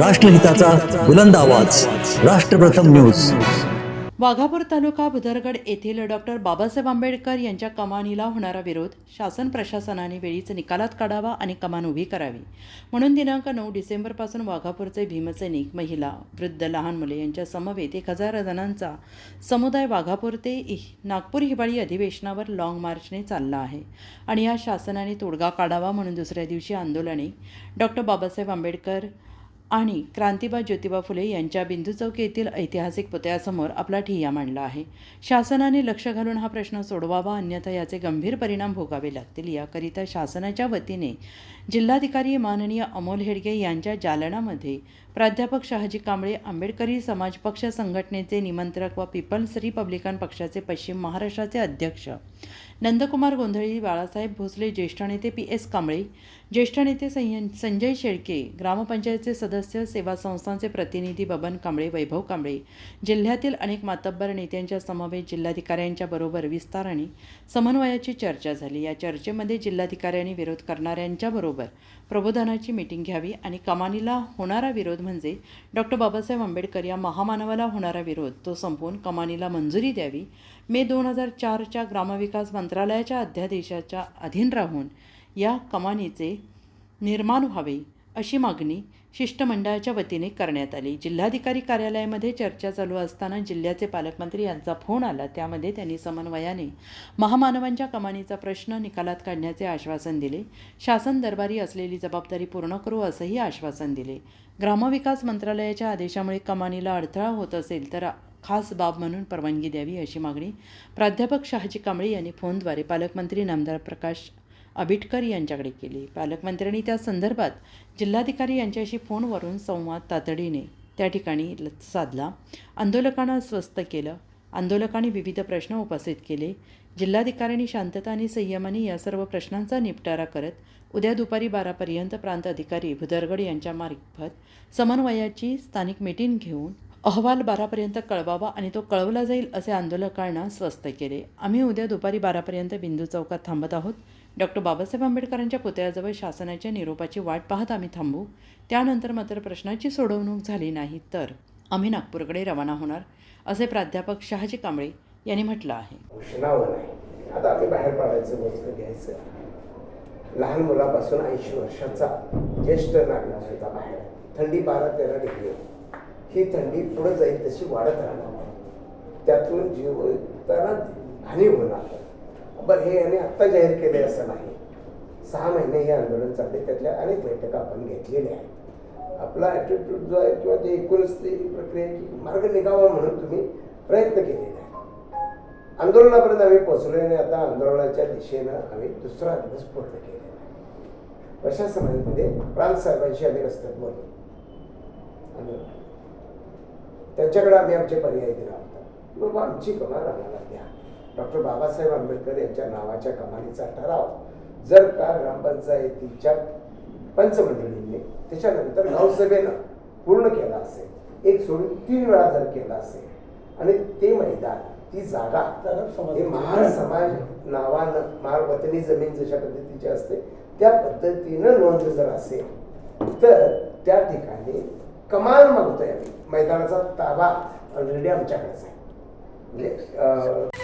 राष्ट्रहिताचा बुलंद आवाज. राष्ट्रप्रथम न्यूज. वाघापूर तालुका भुदरगड येथील डॉक्टर बाबासाहेब आंबेडकर यांच्या कमानीला होणारा विरोध शासन प्रशासनाने वेळीच निकालात काढावा आणि कमान उभी करावी. म्हणून दिनांक नऊ डिसेंबरपासून वाघापूरचे भीमसैनिक महिला वृद्ध लहान मुले यांच्या समवेत एक हजार जणांचा समुदाय वाघापूर ते इ- नागपूर हिवाळी अधिवेशनावर लाँग मार्चने चालला आहे आणि या शासनाने तोडगा काढावा म्हणून दुसऱ्या दिवशी आंदोलने. डॉक्टर बाबासाहेब आंबेडकर आणि क्रांतिबा ज्योतिबा फुले यांच्या बिंदू चौक येथील ऐतिहासिक पुतळ्यासमोर आपला ठिय्या मांडला आहे. शासनाने लक्ष घालून हा प्रश्न सोडवावा अन्यथा याचे गंभीर परिणाम भोगावे लागतील. याकरिता शासनाच्या वतीने जिल्हाधिकारी माननीय अमोल हेडगे यांच्या जालनामध्ये प्राध्यापक शहाजी कांबळे आंबेडकरी समाज पक्ष संघटनेचे निमंत्रक व पीपल्स रिपब्लिकन पक्षाचे पश्चिम महाराष्ट्राचे अध्यक्ष नंदकुमार गोंधळी बाळासाहेब भोसले ज्येष्ठ नेते पी एस कांबळे ज्येष्ठ नेते संय संजय शेळके ग्रामपंचायतचे सदस्य सेवा संस्थांचे प्रतिनिधी बबन कांबळे वैभव कांबळे जिल्ह्यातील अनेक मातब्बर नेत्यांच्या समवेत जिल्हाधिकाऱ्यांच्या बरोबर विस्ताराने समन्वयाची चर्चा झाली. या चर्चेमध्ये जिल्हाधिकाऱ्यांनी विरोध करणाऱ्यांच्या बरोबर प्रबोधनाची मीटिंग घ्यावी आणि कमानीला होणारा विरोध म्हणजे डॉक्टर बाबासाहेब आंबेडकर या महामानवाला होणारा विरोध तो संपवून कमानीला मंजुरी द्यावी. मे दोन हजार चारच्या ग्रामविकास मंत्रालयाच्या अध्यादेशाच्या अधीन राहून या कमानीचे निर्माण व्हावे. अशी मागणी शिष्टमंडळाच्या वतीने करण्यात आली. जिल्हाधिकारी कार्यालयामध्ये चर्चा चालू असताना जिल्ह्याचे पालकमंत्री यांचा फोन आला. त्यामध्ये त्यांनी समन्वयाने महामानवांच्या कमानीचा प्रश्न निकालात काढण्याचे आश्वासन दिले. शासन दरबारी असलेली जबाबदारी पूर्ण करू असंही आश्वासन दिले. ग्रामविकास मंत्रालयाच्या आदेशामुळे कमानीला अडथळा होत असेल तर खास बाब म्हणून परवानगी द्यावी अशी मागणी प्राध्यापक शहाजी कांबळे यांनी फोनद्वारे पालकमंत्री नामदार प्रकाश आबिटकर यांच्याकडे केली. पालकमंत्र्यांनी त्या संदर्भात जिल्हाधिकारी यांच्याशी फोनवरून संवाद तातडीने त्या ठिकाणी ल- साधला. आंदोलकांना स्वस्थ केलं. आंदोलकांनी विविध प्रश्न उपस्थित केले. जिल्हाधिकाऱ्यांनी शांतता आणि संयमाने या सर्व प्रश्नांचा निपटारा करत उद्या दुपारी बारापर्यंत प्रांत अधिकारी भुदरगड यांच्या मार्फत समन्वयाची स्थानिक मीटिंग घेऊन अहवाल बारापर्यंत कळवावा आणि तो कळवला जाईल असे आंदोलकांना स्वस्थ केले. आम्ही उद्या दुपारी बारापर्यंत बिंदू चौकात थांबत आहोत. डॉक्टर बाबासाहेब आंबेडकरांच्या पुतळ्याजवळ शासनाच्या निरोपाची वाट पाहत आम्ही थांबू. त्यानंतर मात्र प्रश्नाची सोडवणूक झाली नाही तर आम्ही नागपूरकडे रवाना होणार असे प्राध्यापक शहाजी कांबळे यांनी म्हटलं आहे. आता आम्ही बाहेर पाडायचं मोजकं घ्यायचं. लहान मुलापासून ऐंशी वर्षाचा ज्येष्ठ नागरिक सुद्धा बाहेर थंडी बारा तेरा डिग्री ही थंडी पुढे जाईल तशी वाढत राहणार त्यातून जीव त्याला हानी होणार बरं हे याने आत्ता जाहीर केले असं नाही. सहा महिने हे आंदोलन चालले त्यातल्या अनेक बैठका आपण घेतलेल्या आहेत. आपला ॲटिट्यूड जो आहे किंवा ते एकूणच ती प्रक्रियेची मार्ग निघावा म्हणून तुम्ही प्रयत्न केलेले आहे आंदोलनापर्यंत आम्ही पोचलो आणि आता आंदोलनाच्या दिशेनं आम्ही दुसरा दिवस पूर्ण केलेला आहे. प्रशासनामध्ये प्रांत साहेबांशी आम्ही रस्त्यात बोललो. आंदोलन त्यांच्याकडे आम्ही आमचे पर्याय दिला होता. बाबा आमची कमाल आम्हाला द्या. डॉक्टर बाबासाहेब आंबेडकर यांच्या नावाच्या कमानीचा ठराव जर का ग्रामपंचायतीच्या पंचमंडळींनी त्याच्यानंतर गावसभेनं पूर्ण केला असेल एक सोडून तीन वेळा जर केला असेल आणि ते मैदान ती जागा हे महार समाज नावानं महार वतनी जमीन जशा पद्धतीची असते त्या पद्धतीनं नोंद जर असेल तर त्या ठिकाणी कमाल मागतोय आम्ही मैदानाचा ताबा ऑलरेडी आमच्याकडेच आहे. म्हणजे